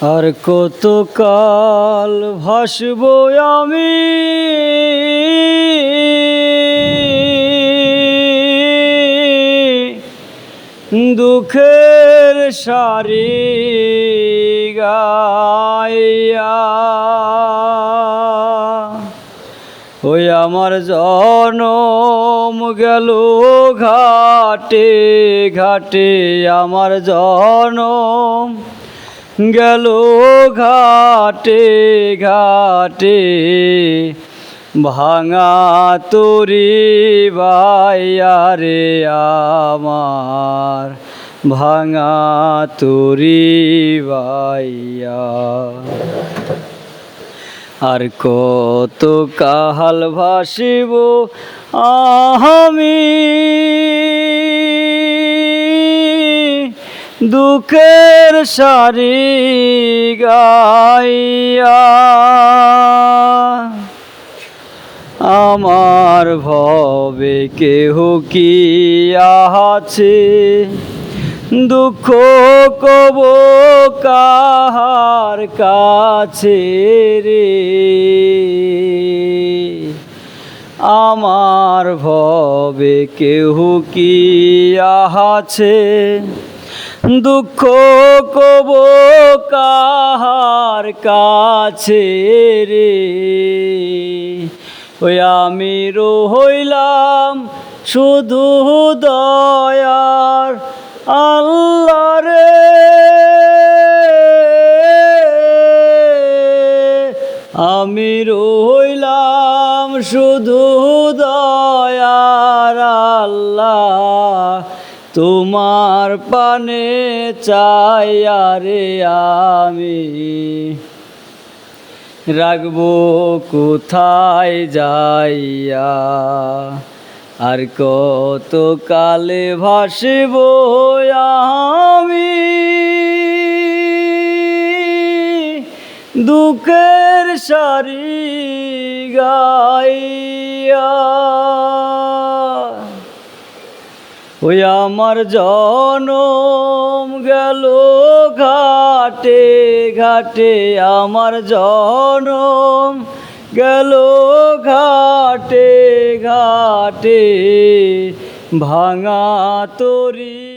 আর কতকাল ভাসব আমি? দুঃখের সারি গাইয়া। ওই আমার জনম গেল ঘাটে ঘাটে আমার জনম। গেল ঘাটে ঘাটে। ভাঙা তরি বাইয়া রে আমার। ভাঙা তরি বাইয়া আর কত কাহাল ভাসিব আমি দুঃখের সারি গাইয়া। আমার ভবে কেহ কি আছে দুঃখ কব কাহার কাছে রে? আমার ভবে কেহ কি আছে দুঃখ কব কাহার কাছে রে? ওই আমি রইলাম শুধু দয়ার আল্লাহ রে। আমি রইলাম শুধু দয়ার তোমার পানে চাইয়া রে আমি। রাখব কোথায় যাইয়া? আর কত কালে ভাসব আমি? দুঃখের সারি গাইয়া। ওই আমার জনম গেল ঘাটে ঘাটে আমার জনম গেল ঘাটে ঘাটে ভাঙা তরি